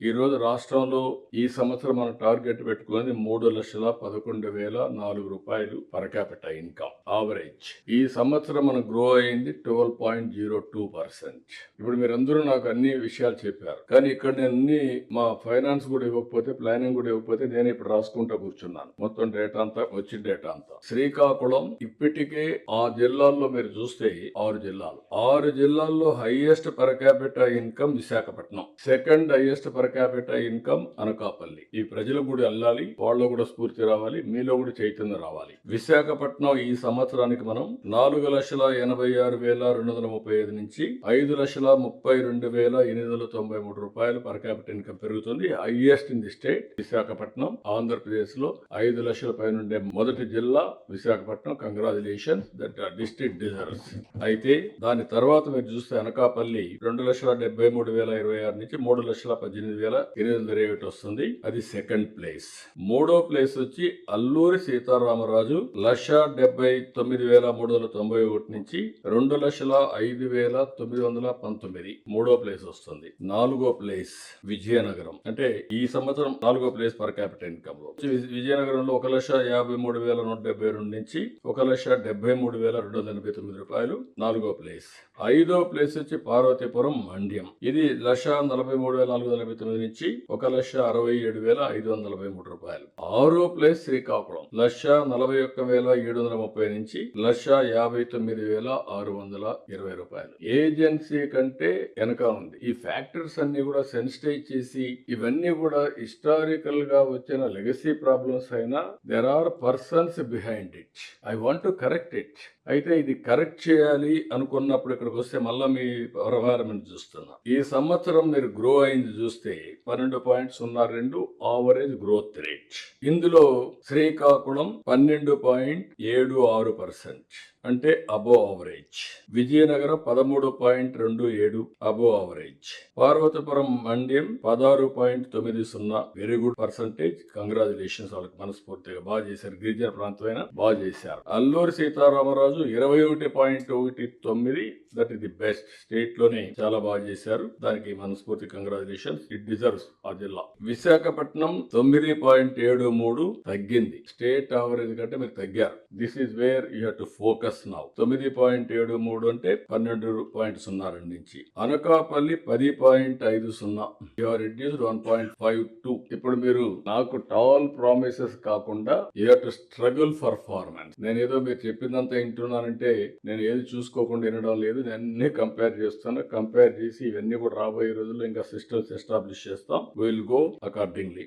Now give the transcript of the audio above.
ఈరోజు రాష్ట్రంలో ఈ సంవత్సరం మన టార్గెట్ పెట్టుకుని మూడు లక్షల పదకొండు వేల నాలుగు రూపాయలు పరకాపిట ఇన్కమ్ ఆవరేజ్ ఈ సంవత్సరం మనం గ్రో అయింది twelve point zero two percent ఇప్పుడు మీరందరూ నాకు అన్ని విషయాలు చెప్పారు. కానీ ఇక్కడ నేను అన్ని మా ఫైనాన్స్ కూడా ఇవ్వకపోతే ప్లానింగ్ కూడా ఇవ్వకపోతే నేను ఇప్పుడు రాసుకుంటా కూర్చున్నాను. మొత్తం డేటా అంతా వచ్చిన డేటా అంతా. శ్రీకాకుళం ఇప్పటికే ఆ జిల్లాల్లో మీరు చూస్తే ఆరు జిల్లాలు. ఆరు జిల్లాల్లో highest per capita income Visakhapatnam. Second highest per capital income Anakapalli. ఈ ప్రజలు కూడా వెళ్ళాలి వాళ్ళు కూడా స్ఫూర్తి రావాలి మీలో కూడా చైతన్యం రావాలి. విశాఖపట్నం ఈ సంవత్సరానికి మనం నాలుగు లక్షల ఎనభై ఆరు వేల రెండు వందల ముప్పై ఐదు నుంచి ఐదు లక్షల ముప్పై రెండు వేల ఎనిమిది వందల తొంభై మూడు రూపాయలు పర్ క్యాపిటల్ ఇన్కమ్ పెరుగుతుంది. Highest in the state Visakhapatnam ఆంధ్రప్రదేశ్లో ఐదు లక్షల పైన ఉండే మొదటి జిల్లా Visakhapatnam. Congratulation that district deserves అయితే దాని తర్వాత మీరు చూస్తే అనకాపల్లి రెండు లక్షల డెబ్బై మూడు వేల ఇరవై ఆరు నుంచి మూడు లక్షల పద్దెనిమిది వేల ఎనిమిది వందల వస్తుంది. అది సెకండ్ ప్లేస్ మూడో ప్లేస్ వచ్చి అల్లూరి సీతారామరాజు లక్ష డెబ్బై తొమ్మిది వేల మూడు వందల తొంభై ఒకటి నుంచి రెండు లక్షల ఐదు వేల తొమ్మిది వందల పంతొమ్మిది మూడో ప్లేస్ వస్తుంది. నాలుగో ప్లేస్ విజయనగరం. అంటే ఈ సంవత్సరం నాలుగో ప్లేస్ పర్ క్యాపిటల్ ఇన్కమ్లో. విజయనగరంలో ఒక లక్ష యాభై మూడు వేల నూట డెబ్బై రెండు నుంచి ఒక లక్ష డెబ్బై మూడు వేల రెండు వందల ఎనభై తొమ్మిది రూపాయలు నాలుగో ప్లేస్ ఐదో ప్లేస్ వచ్చి పార్వతీపురం మండ్యం. ఇది లక్ష నలభై మూడు వేల నాలుగు వందల ఎనభై తొమ్మిది నుంచి ఒక లక్ష అరవై ఏడు వేల ఐదు వందల నలభై మూడు రూపాయలు. ఆరో ప్లేస్ శ్రీకాకుళం. లక్ష నలభై ఒక్క వేల ఏడు వందల ముప్పై నుంచి లక్ష యాభై తొమ్మిది వేల ఆరు వందల ఇరవై రూపాయలు. ఏజెన్సీ కంటే వెనక ఉంది. ఈ ఫ్యాక్టర్స్ అన్ని కూడా సెన్సిటైజ్ చేసి ఇవన్నీ కూడా హిస్టారికల్గా వచ్చిన లెగసీ ప్రాబ్లమ్స్ అయినా there are persons behind it. I want to correct it. అయితే ఇది కరెక్ట్ చేయాలి అనుకున్నప్పుడు ఇక్కడికి వస్తే మళ్ళీ మీ వ్యవహారం చూస్తున్నా. ఈ సంవత్సరం మీరు గ్రో అయింది చూస్తే పన్నెండు పాయింట్ సున్నా రెండు ఆవరేజ్ గ్రోత్ రేట్ ఇందులో శ్రీకాకుళం పన్నెండు పాయింట్ ఏడు ఆరు పర్సెంట్ అంటే అబో ఆవరేజ్ విజయనగరం పదమూడు పాయింట్ రెండు ఏడు అబో ఆవరేజ్ పార్వతీపురం మండ్యం పదహారు పాయింట్ తొమ్మిది సున్నా వెరీ గుడ్ పర్సంటేజ్ కంగ్రాచులేషన్స్ వాళ్ళకి మనస్ఫూర్తిగా బాగా చేశారు. గిరిజన ప్రాంతమైన బాగా చేశారు. అల్లూరి సీతారామరాజు ఇరవై ఒకటి పాయింట్ ఒకటి తొమ్మిది దట్ ఇది బెస్ట్ స్టేట్లోనే చాలా బాగా చేశారు. దానికి మనస్ఫూర్తి కంగ్రాచులేషన్స్ ఇట్ డిజర్వ్ ఆ జిల్లా. విశాఖపట్నం తొమ్మిది పాయింట్ ఏడు మూడు తగ్గింది. స్టేట్ ఆవరేజ్ కంటే మీరు తగ్గారు. This is where you have to focus now తొమ్మిది పాయింట్ ఏడు మూడు అంటే పన్నెండు పాయింట్ సున్నా రెండు నుంచి అనకాపల్లి పది పాయింట్ ఐదు సున్నా. You're reduced one point five two ఇప్పుడు మీరు నాకు టాల్ ప్రామిసెస్ కాకుండా you have to struggle for performance నేను ఏదో మీరు చెప్పిందంతా వింటున్నానంటే నేను ఏది చూసుకోకుండా వినడం లేదు. నేను అన్ని కంపేర్ చేస్తాను. కంపేర్ చేసి ఇవన్నీ కూడా రాబోయే రోజుల్లో ఇంకా సిస్టమ్స్ ఎస్టాబ్లిష్ చేస్తాం విల్ గో అకార్డింగ్లీ